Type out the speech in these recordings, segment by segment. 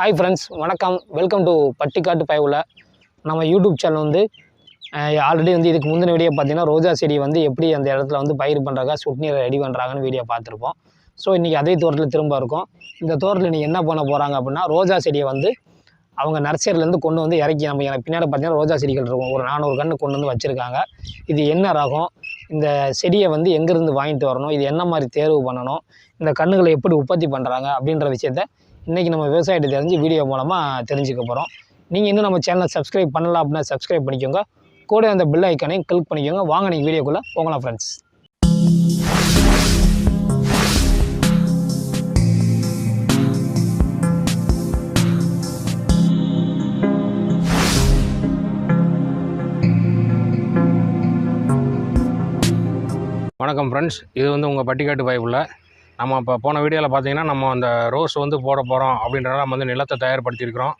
Hi friends வணக்கம். Welcome to பட்டிக்காட்டு பயவுல. நம்ம யூடியூப் சேனல் வந்து ஆல்ரெடி வந்து இதுக்கு முந்தின வீடியோ பார்த்தீங்கன்னா ரோஜா செடி வந்து எப்படி அந்த இடத்துல வந்து பயிர் பண்ணுறாங்க சொட்டு நீரை ரெடி பண்ணுறாங்கன்னு வீடியோ பார்த்துருப்போம். ஸோ இன்றைக்கி அதே தோட்டத்தில் திரும்ப இருக்கும். இந்த தோட்டத்தில் இன்றைக்கி என்ன பண்ண போகிறாங்க அப்படின்னா ரோஜா செடியை வந்து அவங்க நர்சரிலேருந்து கொண்டு வந்து இறக்கி நம்ம எனக்கு பின்னாடி பார்த்தீங்கன்னா ரோஜா செடிகள் இருக்கும். ஒரு நானூறு கன்று கொண்டு வந்து வச்சுருக்காங்க. இது என்ன ரகம்? இந்த செடியை வந்து எங்கேருந்து வாங்கிட்டு வரணும்? இது என்ன மாதிரி தேர்வு பண்ணணும்? இந்த கன்றுகளை எப்படி உற்பத்தி பண்ணுறாங்க அப்படின்ற விஷயத்த இன்றைக்கி நம்ம விவசாயத்தை தெரிஞ்சு வீடியோ மூலமாக தெரிஞ்சுக்க போகிறோம் நீங்கள் இன்னும் நம்ம சேனலை சப்ஸ்கிரைப் பண்ணலாம் அப்படின்னா சப்ஸ்கிரைப் பண்ணிக்கோங்க. கூட அந்த பில் ஐக்கானையும் கிளிக் பண்ணிக்கோங்க. வாங்க நீங்கள் வீடியோக்குள்ளே போகலாம் ஃப்ரெண்ட்ஸ் வணக்கம் ஃப்ரெண்ட்ஸ் இது வந்து உங்கள் பட்டிக்காட்டு பைப்பில் நம்ம இப்போ போன வீடியோவில் பார்த்தீங்கன்னா நம்ம அந்த ரோஸ் வந்து போட போகிறோம் அப்படின்றத நம்ம வந்து நிலத்தை தயார்படுத்தியிருக்கிறோம்.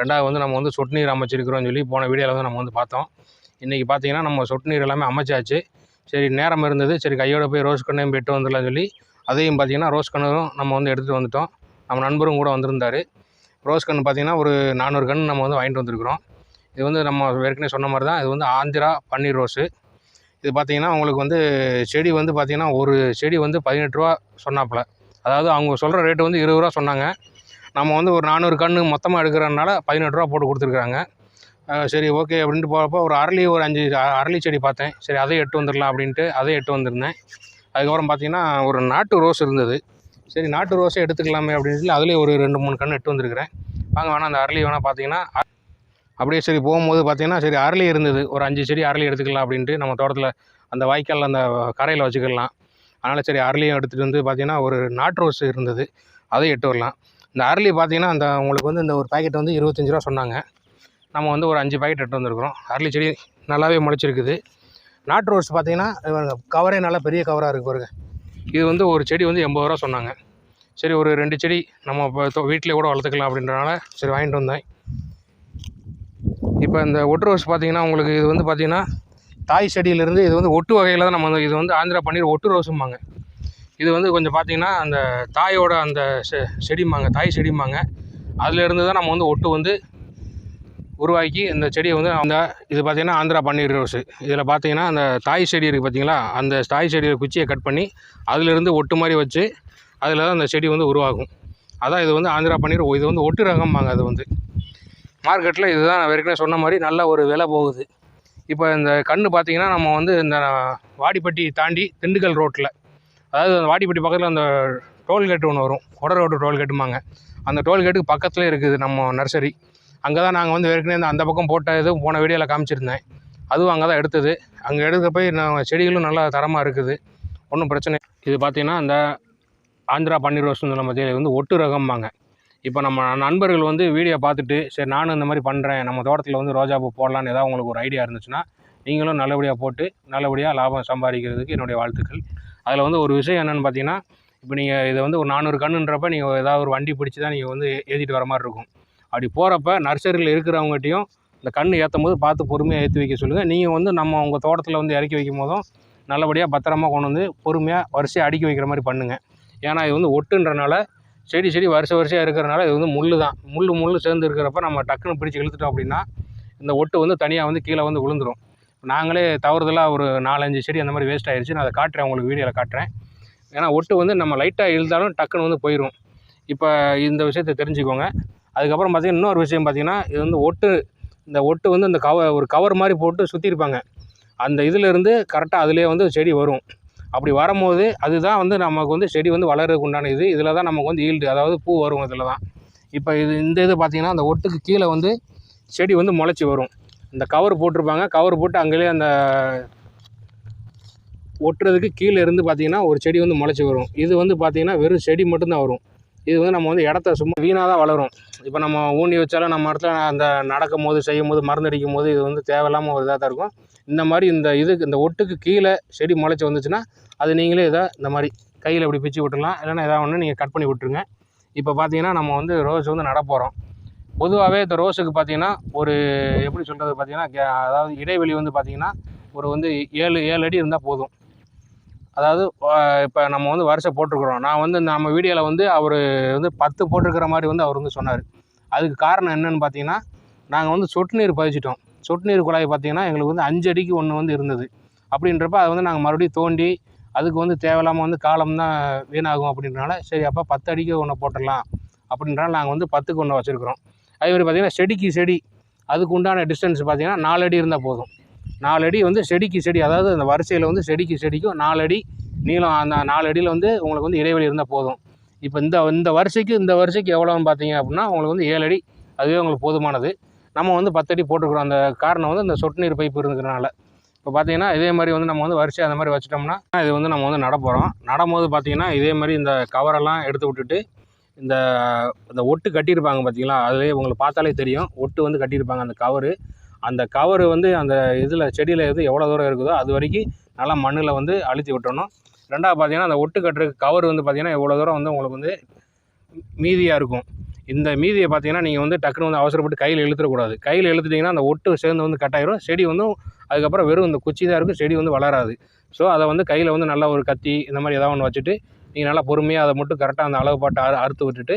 ரெண்டாவது வந்து நம்ம வந்து சொட்டு நீர் அமைச்சிருக்கிறோம்னு சொல்லி போன வீடியோவில் வந்து நம்ம வந்து பார்த்தோம். இன்றைக்கி பார்த்தீங்கன்னா நம்ம சொட்டு நீர் எல்லாமே அமைச்சாச்சு. சரி நேரம் இருந்தது. சரி கையோட போய் ரோஸ் கண்ணையும் பெட்டு வந்துடலாம் சொல்லி அதையும் பார்த்தீங்கன்னா ரோஸ் கண்ணும் நம்ம வந்து எடுத்துகிட்டு வந்துட்டோம். நம்ம நண்பரும் கூட வந்திருந்தார். ரோஸ் கன்று பார்த்தீங்கன்னா ஒரு நானூறு கன்று நம்ம வந்து வாங்கிட்டு வந்திருக்கிறோம். இது வந்து நம்ம ஏற்கனவே சொன்ன மாதிரி தான் இது வந்து ஆந்திரா பன்னீர் ரோஸு. இது பார்த்தீங்கன்னா உங்களுக்கு வந்து செடி வந்து பார்த்திங்கன்னா ஒரு செடி வந்து பதினெட்டு ரூபா சொன்னாப்புல. அதாவது அவங்க சொல்கிற ரேட்டு வந்து இருபது ரூபா சொன்னாங்க. நம்ம வந்து ஒரு நானூறு கன்று மொத்தமாக எடுக்கிறதுனால பதினெட்டு ரூபா போட்டு கொடுத்துருக்குறாங்க. சரி ஓகே அப்படின்ட்டு போகிறப்போ ஒரு அரளி ஒரு அஞ்சு அரளி செடி பார்த்தேன். சரி அதையும் எட்டு வந்துடலாம் அப்படின்ட்டு அதையும் எட்டு வந்திருந்தேன். அதுக்கப்புறம் பார்த்தீங்கன்னா ஒரு நாட்டு ரோஸ் இருந்தது. சரி நாட்டு ரோஸே எடுத்துக்கலாமே அப்படின்னு சொல்லி அதுலேயே ஒரு ரெண்டு மூணு கன்று எட்டு வந்திருக்கிறேன். வாங்க வேணால் அந்த அரளி வேணால் பார்த்தீங்கன்னா அப்படியே சரி போகும்போது பார்த்திங்கன்னா சரி அரளி இருந்தது. ஒரு அஞ்சு செடி அரளி எடுத்துக்கலாம் அப்படின்ட்டு நம்ம தோட்டத்தில் அந்த வாய்க்கால் அந்த கரையில் வச்சுக்கலாம். அதனால் சரி அரளியும் எடுத்துகிட்டு வந்து பார்த்திங்கன்னா ஒரு நாட்டு ரோஸ் இருந்தது. அதையும் எட்டு வரலாம். இந்த அரளி பார்த்தீங்கன்னா அந்த உங்களுக்கு வந்து இந்த ஒரு பாக்கெட் வந்து இருபத்தஞ்சி ரூபா சொன்னாங்க. நம்ம வந்து ஒரு அஞ்சு பாக்கெட் எடுத்து வந்திருக்கிறோம். அரளி செடி நல்லாவே முளைச்சிருக்குது. நாட்டு ரோஸ் பார்த்திங்கன்னா கவரே நல்லா பெரிய கவராக இருக்குது பாருங்க. இது வந்து ஒரு செடி வந்து எண்பது ரூபா சொன்னாங்க. சரி ஒரு ரெண்டு செடி நம்ம இப்போ வீட்டிலே கூட வளர்த்துக்கலாம் அப்படின்றனால சரி வாங்கிட்டு வந்தேன். இப்போ இந்த ஒட்டு ரோஸ் பார்த்தீங்கன்னா உங்களுக்கு இது வந்து பார்த்திங்கன்னா தாய் செடியிலேருந்து இது வந்து ஒட்டு வகையில் தான் நம்ம வந்து இது வந்து ஆந்திரா பன்னீர் ஒட்டு ரோஸும்பாங்க. இது வந்து கொஞ்சம் பார்த்தீங்கன்னா அந்த தாயோட அந்த செ செடிம்பாங்க தாய் செடிம்பாங்க. அதுலேருந்து தான் நம்ம வந்து ஒட்டு வந்து உருவாக்கி இந்த செடியை வந்து அந்த இது பார்த்திங்கன்னா ஆந்திரா பன்னீர் ரோஸு. இதில் பார்த்தீங்கன்னா அந்த தாய் செடி இருக்குது பார்த்தீங்களா அந்த தாய் செடியை குச்சியை கட் பண்ணி அதிலிருந்து ஒட்டு மாதிரி வச்சு அதில் தான் அந்த செடி வந்து உருவாகும். அதான் இது வந்து ஆந்திரா பன்னீர் இது வந்து ஒட்டு ரகம்பாங்க அது வந்து. மார்க்கெட்டில் இதுதான் நான் ஏற்கனவே சொன்ன மாதிரி நல்ல ஒரு விலை போகுது. இப்போ இந்த கன்று பார்த்தீங்கன்னா நம்ம வந்து இந்த வாடிப்பட்டி தாண்டி திண்டுக்கல் ரோட்டில் அதாவது அந்த வாடிப்பட்டி பக்கத்தில் அந்த டோல்கேட் ஒன்று வரும். கொட ரோடு டோல்கேட்டுமாங்க அந்த டோல்கேட்டுக்கு பக்கத்துலேயே இருக்குது நம்ம நர்சரி. அங்கே தான் நாங்கள் வந்து ஏற்கனவே அந்த பக்கம் போட்ட இது போன வீடியோவில் காமிச்சிருந்தேன். அதுவும் அங்கே தான் எடுத்தது. அங்கே எடுக்க போய் நம்ம செடிகளும் நல்லா தரமாக இருக்குது. ஒன்றும் பிரச்சனை இது பார்த்திங்கன்னா அந்த ஆந்திரா பன்னீர் ரோஸ் நம்ம இது வந்து ஒட்டு ரகம்பாங்க. இப்போ நம்ம நண்பர்கள் வந்து வீடியோ பார்த்துட்டு சரி நானும் இந்த மாதிரி பண்ணுறேன் நம்ம தோட்டத்தில் வந்து ரோஜா பூ போடலான்னு ஏதாவது உங்களுக்கு ஒரு ஐடியா இருந்துச்சுன்னா நீங்களும் நல்லபடியாக போட்டு நல்லபடியாக லாபம் சம்பாதிக்கிறதுக்கு என்னுடைய வாழ்த்துக்கள். அதில் வந்து ஒரு விஷயம் என்னென்னு பார்த்தீங்கன்னா இப்போ நீங்கள் இதை வந்து ஒரு நானூறு கண்ணுன்றப்ப நீங்கள் ஏதாவது ஒரு வண்டி பிடிச்சி தான் நீங்கள் வந்து ஏற்றிட்டு வர மாதிரி இருக்கும். அப்படி போகிறப்ப நர்சரியில் இருக்கிறவங்ககிட்டையும் இந்த கன்று ஏற்றும் போது பார்த்து பொறுமையாக ஏற்றி வைக்க சொல்லுங்கள் நீங்கள் வந்து நம்ம உங்கள் தோட்டத்தில் வந்து இறக்கி வைக்கும் போதும் நல்லபடியாக பத்திரமா கொண்டு வந்து பொறுமையாக வரிசையாக அடுக்கி வைக்கிற மாதிரி பண்ணுங்கள் ஏன்னா இது வந்து ஒட்டுன்றனால செடி செடி வருஷ வரிசையாக இருக்கிறனால இது வந்து முள் தான் முள் முள் சேர்ந்து இருக்கிறப்ப நம்ம டக்குன்னு பிடிச்சி இழுத்துட்டோம் அப்படின்னா இந்த ஒட்டு வந்து தனியாக வந்து கீழே வந்து விழுந்துடும் நாங்களே தவறுதலாக ஒரு நாலஞ்சு செடி அந்த மாதிரி வேஸ்ட் ஆகிடுச்சு நான் அதை காட்டுறேன் உங்களுக்கு வீடியோவில் காட்டுறேன். ஏன்னா ஒட்டு வந்து நம்ம லைட்டாக இழுத்தாலும் டக்குன்னு வந்து போயிடும் இப்போ இந்த விஷயத்தை தெரிஞ்சுக்கோங்க. அதுக்கப்புறம் பார்த்தீங்கன்னா இன்னொரு விஷயம் பார்த்திங்கன்னா இது வந்து ஒட்டு இந்த ஒட்டு வந்து இந்த கவர் ஒரு கவர் மாதிரி போட்டு சுற்றிருப்பாங்க அந்த இதிலேருந்து கரெக்டாக அதிலே வந்து செடி வரும். அப்படி வரும்போது அதுதான் வந்து நமக்கு வந்து செடி வந்து வளர்றதுக்கு உண்டான இது. இதில் தான் நமக்கு வந்து ஈல்டு அதாவது பூ வரும் இதில் தான். இப்போ இது இந்த இது பார்த்திங்கன்னா அந்த ஒட்டுக்கு கீழே வந்து செடி வந்து முளைச்சி வரும். இந்த கவர் போட்டிருப்பாங்க. கவர் போட்டு அங்கேயே அந்த ஒட்டுறதுக்கு கீழே இருந்து பார்த்தீங்கன்னா ஒரு செடி வந்து முளைச்சி வரும். இது வந்து பார்த்திங்கன்னா வெறும் செடி மட்டும்தான் வரும். இது வந்து நம்ம வந்து இடத்த சும்மா வீணாக தான் வளரும். இப்போ நம்ம ஊனி வச்சாலும் நம்ம இடத்துல அந்த நடக்கும் போது செய்யும் போது மருந்து அடிக்கும் போது இது வந்து தேவையில்லாமல் ஒரு இதாக தான் இருக்கும். இந்த மாதிரி இந்த இதுக்கு இந்த ஒட்டுக்கு கீழே செடி முளைச்சி வந்துச்சுன்னா அது நீங்களே இதை இந்த மாதிரி கையில் இப்படி பிச்சு விட்டுறலாம் இல்லைன்னா எதாவது ஒன்று நீங்கள் கட் பண்ணி விட்டுருங்க. இப்போ பார்த்தீங்கன்னா நம்ம வந்து ரோஸ் வந்து நட போகிறோம் பொதுவாகவே இந்த ரோஸுக்கு பார்த்தீங்கன்னா ஒரு எப்படி சொல்கிறது பார்த்தீங்கன்னா கே- அதாவது இடைவெளி வந்து பார்த்தீங்கன்னா ஒரு வந்து ஏழு ஏழு அடி இருந்தால் போதும். அதாவது இப்போ நம்ம வந்து வரிசை போட்டிருக்கிறோம். நான் வந்து நம்ம வீடியோவில் வந்து அவர் வந்து பத்து போட்டிருக்கிற மாதிரி வந்து அவர் வந்து சொன்னார். அதுக்கு காரணம் என்னென்னு பார்த்தீங்கன்னா நாங்கள் வந்து சொட்டு நீர் பதிச்சிட்டோம். சொட்டு நீர் குழாய் பார்த்தீங்கன்னா எங்களுக்கு வந்து அஞ்சு அடிக்கு ஒன்று வந்து இருந்தது. அப்படின்றப்ப அதை வந்து நாங்கள் மறுபடியும் தோண்டி அதுக்கு வந்து தேவையில்லாமல் வந்து காலம் தான் வீணாகும் அப்படின்றனால சரி அப்போ பத்து அடிக்கு ஒன்று போட்டுடலாம் அப்படின்றனால நாங்கள் வந்து பத்துக்கு ஒன்று வச்சுருக்குறோம். அதே மாதிரி பார்த்திங்கன்னா செடிக்கு செடி அதுக்கு உண்டான டிஸ்டன்ஸ் பார்த்திங்கன்னா நாலு அடி இருந்தால் போதும். நாலு அடி வந்து செடிக்கு செடி அதாவது அந்த வரிசையில் வந்து செடிக்கு செடிக்கும் நாலு அடி நீளம் அந்த நாலு அடியில் வந்து உங்களுக்கு வந்து இடைவெளி இருந்தால் போதும். இப்போ இந்த இந்த வரிசைக்கு இந்த வரிசைக்கு எவ்வளோன்னு பார்த்தீங்க அப்படின்னா உங்களுக்கு வந்து ஏழு அடி அதுவே உங்களுக்கு போதுமானது. நம்ம வந்து பத்தடி போட்டுருக்குறோம் அந்த காரணம் வந்து இந்த சொட்டு நீர் பைப்பு இருந்துக்கிறனால இப்போ பார்த்தீங்கன்னா இதே மாதிரி வந்து நம்ம வந்து வரிசை அந்த மாதிரி வச்சிட்டோம்னா இது வந்து நம்ம வந்து நட போகிறோம் நடும்போது பார்த்தீங்கன்னா இதே மாதிரி இந்த கவரெல்லாம் எடுத்து விட்டுட்டு இந்த இந்த ஒட்டு கட்டியிருப்பாங்க பார்த்தீங்களா அதுலேயே உங்களுக்கு பார்த்தாலே தெரியும். ஒட்டு வந்து கட்டியிருப்பாங்க அந்த கவரு அந்த கவரு வந்து அந்த இதில் செடியில் வந்து எவ்வளோ தூரம் இருக்குதோ அது வரைக்கும் நல்லா மண்ணில் வந்து அழுத்தி விட்டணும் ரெண்டாவது பார்த்தீங்கன்னா அந்த ஒட்டு கட்டுற கவர் வந்து பார்த்தீங்கன்னா எவ்வளோ தூரம் வந்து உங்களுக்கு வந்து மீதியாக இருக்கும். இந்த மீதியை பார்த்தீங்கன்னா நீங்கள் வந்து டக்குன்னு வந்து அவசரப்பட்டு கையில் இழுத்துடக்கூடாது கையில் இழுத்துட்டிங்கன்னா அந்த ஒட்டு சேர்ந்து வந்து கட்டாயிரும் செடி வந்து அதுக்கப்புறம் வெறும் இந்த குச்சி தான் இருக்கும். செடி வந்து வளராது. ஸோ அதை வந்து கையில் வந்து நல்லா ஒரு கத்தி இந்த மாதிரி ஏதாவது ஒன்று வச்சுட்டு நீங்கள் நல்லா பொறுமையாக அதை மட்டும் கரெக்டாக அந்த அளவு பாட்டு அறு அறுத்து விட்டுட்டு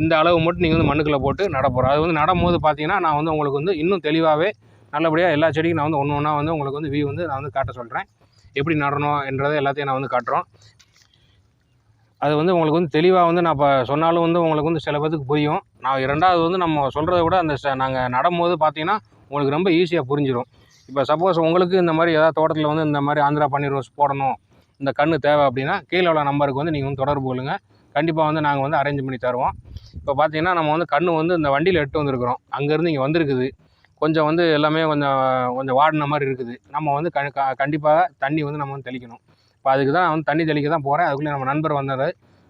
இந்த அளவு மட்டும் நீங்கள் வந்து மண்ணுக்குள்ளே போட்டு நட போகிறோம் அது வந்து நடும்போது பார்த்தீங்கன்னா நான் வந்து உங்களுக்கு வந்து இன்னும் தெளிவாகவே நல்லபடியாக எல்லா செடிக்கும் நான் வந்து ஒன்று ஒன்றா வந்து உங்களுக்கு வந்து வியூ வந்து நான் வந்து காட்ட சொல்கிறேன் எப்படி நடணும் என்றதை எல்லாத்தையும் நான் வந்து காட்டுறோம். அது வந்து உங்களுக்கு வந்து தெளிவாக வந்து நான் இப்போ சொன்னாலும் வந்து உங்களுக்கு வந்து சில பேத்துக்கு புரியும். நான் இரண்டாவது வந்து நம்ம சொல்கிறத விட அந்த நாங்கள் நடும்போது பார்த்தீங்கன்னா உங்களுக்கு ரொம்ப ஈஸியாக புரிஞ்சிடும் இப்போ சப்போஸ் உங்களுக்கு இந்த மாதிரி ஏதாவது தோட்டத்தில் வந்து இந்த மாதிரி ஆந்திரா பன்னீர் ரோஸ் போடணும் இந்த கன்று தேவை அப்படின்னா கீழே உள்ள நம்பருக்கு வந்து நீங்கள் வந்து தொடர்பு கொள்ளுங்கள் கண்டிப்பாக வந்து நாங்கள் வந்து அரேஞ்ச் பண்ணி தருவோம். இப்போ பார்த்தீங்கன்னா நம்ம வந்து கன்று வந்து இந்த வண்டியில் எட்டு வந்துருக்குறோம். அங்கேருந்து இங்கே வந்திருக்குது. கொஞ்சம் வந்து எல்லாமே கொஞ்சம் கொஞ்சம் வாடின மாதிரி இருக்குது. நம்ம வந்து க- கண்டிப்பாக தண்ணி வந்து நம்ம வந்து தெளிக்கணும். இப்போ அதுக்கு தான் நான் வந்து தண்ணி தெளிக்க தான் போகிறேன் அதுக்குள்ளே நம்ம நண்பர் வந்தார்.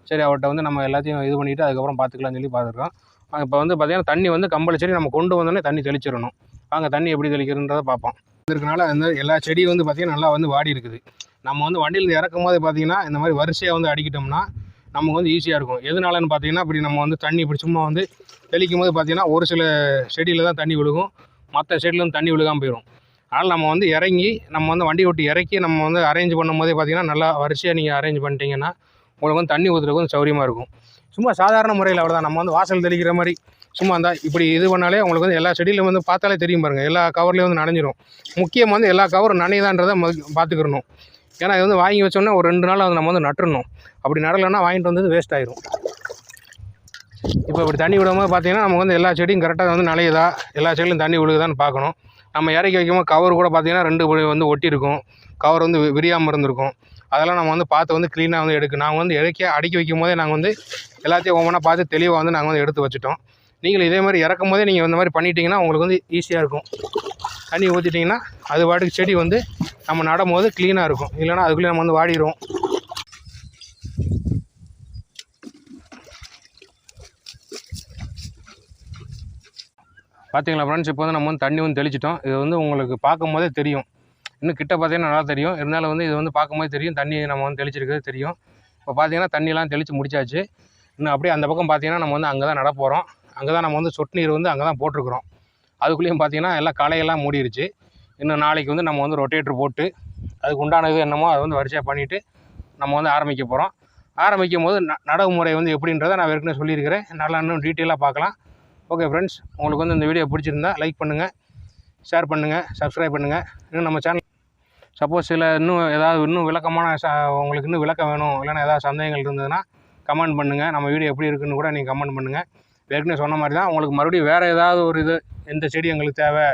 சரி அவர்கிட்ட வந்து நம்ம எல்லாத்தையும் இது பண்ணிவிட்டு அதுக்கப்புறம் பார்த்துக்கலாம்னு சொல்லி பார்த்துருக்கோம் இப்போ வந்து பார்த்திங்கன்னா தண்ணி வந்து கம்பல்சரி நம்ம கொண்டு வந்தோடனே தண்ணி தெளிச்சிடணும். வாங்க தண்ணி எப்படி தெளிக்கிறன்றதை பார்ப்போம். இதற்கனால அந்த எல்லா செடியும் வந்து பார்த்திங்கன்னா நல்லா வந்து வாடி இருக்குது. நம்ம வந்து வண்டியிலேருந்து இறக்கும் போது பார்த்திங்கன்னா இந்த மாதிரி வரிசையாக வந்து அடிக்கிட்டோம்னா நமக்கு வந்து ஈஸியாக இருக்கும். எதனாலன்னு பார்த்தீங்கன்னா இப்படி நம்ம வந்து தண்ணி இப்படி சும்மா வந்து தெளிக்கும் போது பார்த்தீங்கன்னா ஒரு சில செடியில் தான் தண்ணி விழுகும். மற்ற செடியிலேருந்து தண்ணி விழுகாமல் போயிடும் அதனால் நம்ம வந்து இறங்கி நம்ம வந்து வண்டி ஓட்டி இறக்கி நம்ம வந்து அரேஞ்ச் பண்ணும்போதே பார்த்தீங்கன்னா நல்லா வரிசையாக நீங்கள் அரேஞ்ச் பண்ணிட்டீங்கன்னா உங்களுக்கு வந்து தண்ணி ஊற்றுறதுக்கு கொஞ்சம் சௌரியமாக இருக்கும். சும்மா சாதாரண முறையில் அவ்வளோதான் நம்ம வந்து வாசல் தெளிக்கிற மாதிரி சும்மா அந்த இப்படி இது பண்ணாலே உங்களுக்கு வந்து எல்லா செடியிலும் வந்து பார்த்தாலே தெரியும் பாருங்கள் எல்லா கவர்லேயும் வந்து நனைஞ்சிரும். முக்கியம் வந்து எல்லா கவரும் நனையுதான்றதை பார்த்துக்கிறணும் ஏன்னா இது வந்து வாங்கி வச்சோன்னா ஒரு ரெண்டு நாள் அதை நம்ம வந்து நட்டுறணும். அப்படி நடலைன்னா வாங்கிட்டு வந்தது வேஸ்ட் ஆயிரும். இப்போ இப்படி தண்ணி விடும்போது பார்த்தீங்கன்னா நமக்கு வந்து எல்லா செடியும் கரெக்டாக வந்து நனையுதா? எல்லா செடியிலும் தண்ணி விழுகுதான்னு பார்க்கணும் நம்ம இறக்கி வைக்கும்போது கவர் கூட பார்த்திங்கன்னா ரெண்டு படி வந்து ஒட்டியிருக்கும். கவர் வந்து வி- விரியாமல் இருந்திருக்கும். அதெல்லாம் நம்ம வந்து பார்த்து வந்து க்ளீனாக வந்து எடுக்கும் நாங்கள் வந்து இறக்கி அடுக்கி வைக்கும் போதே நாங்கள் வந்து எல்லாத்தையும் ஒவ்வொன்றா பார்த்து தெளிவாக வந்து நாங்கள் வந்து எடுத்து வச்சுட்டோம். நீங்கள் இதே மாதிரி இறக்கும் போதே நீங்கள் இந்த மாதிரி பண்ணிட்டீங்கன்னா உங்களுக்கு வந்து ஈஸியாக இருக்கும். தண்ணி ஊற்றிட்டிங்கன்னா அது பாட்டுக்கு செடி வந்து நம்ம நடும் போது க்ளீனாக இருக்கும். இல்லைன்னா அதுக்குள்ளே நம்ம வந்து வாடிடும் பார்த்தீங்களா ஃப்ரெண்ட்ஸ் இப்போ வந்து நம்ம வந்து தண்ணி வந்து தெளிச்சிட்டோம். இது வந்து உங்களுக்கு பார்க்கும் போதே தெரியும். இன்னும் கிட்ட பார்த்தீங்கன்னா நல்லா தெரியும். இருந்தாலும் வந்து இது வந்து பார்க்கும்போது தெரியும். தண்ணி நம்ம வந்து தெளிச்சிருக்கிறது தெரியும். இப்போ பார்த்தீங்கன்னா தண்ணியெல்லாம் தெளித்து முடிச்சாச்சு. இன்னும் அப்படியே அந்த பக்கம் பார்த்தீங்கன்னா நம்ம வந்து அங்கே தான் நட போகிறோம் அங்கே தான் நம்ம வந்து சொட்டு நீர் வந்து அங்கே தான் போட்டிருக்கிறோம். அதுக்குள்ளேயும் பார்த்தீங்கன்னா எல்லாம் களையெல்லாம் மூடிருச்சு. இன்னும் நாளைக்கு வந்து நம்ம வந்து ரொட்டேட்டர் போட்டு அதுக்கு உண்டானது என்னமோ அதை வந்து வரிசையாக பண்ணிவிட்டு நம்ம வந்து ஆரம்பிக்க போகிறோம் ஆரம்பிக்கும் போது ந நடவு முறை வந்து எப்படின்றத நான் ஏற்கனவே சொல்லியிருக்கிறேன். நல்லா இன்னும் டீட்டெயிலாக பார்க்கலாம். ஓகே ஃப்ரெண்ட்ஸ் உங்களுக்கு வந்து இந்த வீடியோ பிடிச்சிருந்தா லைக் பண்ணுங்கள் ஷேர் பண்ணுங்கள் சப்ஸ்கிரைப் பண்ணுங்கள் இன்னும் நம்ம சேனல் சப்போஸ் சில இன்னும் ஏதாவது இன்னும் விளக்கமான உங்களுக்கு இன்னும் விளக்கம் வேணும் இல்லைன்னா ஏதாவது சந்தேகங்கள் இருந்ததுன்னா கமெண்ட் பண்ணுங்கள் நம்ம வீடியோ எப்படி இருக்குன்னு கூட நீங்கள் கமெண்ட் பண்ணுங்கள் ஏற்கனவே சொன்ன மாதிரி தான் உங்களுக்கு மறுபடியும் வேறு ஏதாவது ஒரு இது எந்த செடி எங்களுக்கு தேவை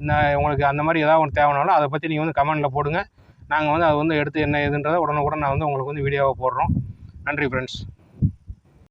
இந்த உங்களுக்கு அந்த மாதிரி ஏதாவது ஒன்று தேவைனாலும் அதை பற்றி நீங்கள் வந்து கமெண்டில் போடுங்க. நாங்கள் வந்து அதை வந்து எடுத்து என்ன ஏதுன்றதை உடனுக்குடன் நான் வந்து உங்களுக்கு வந்து வீடியோவை போடுறோம். நன்றி ஃப்ரெண்ட்ஸ்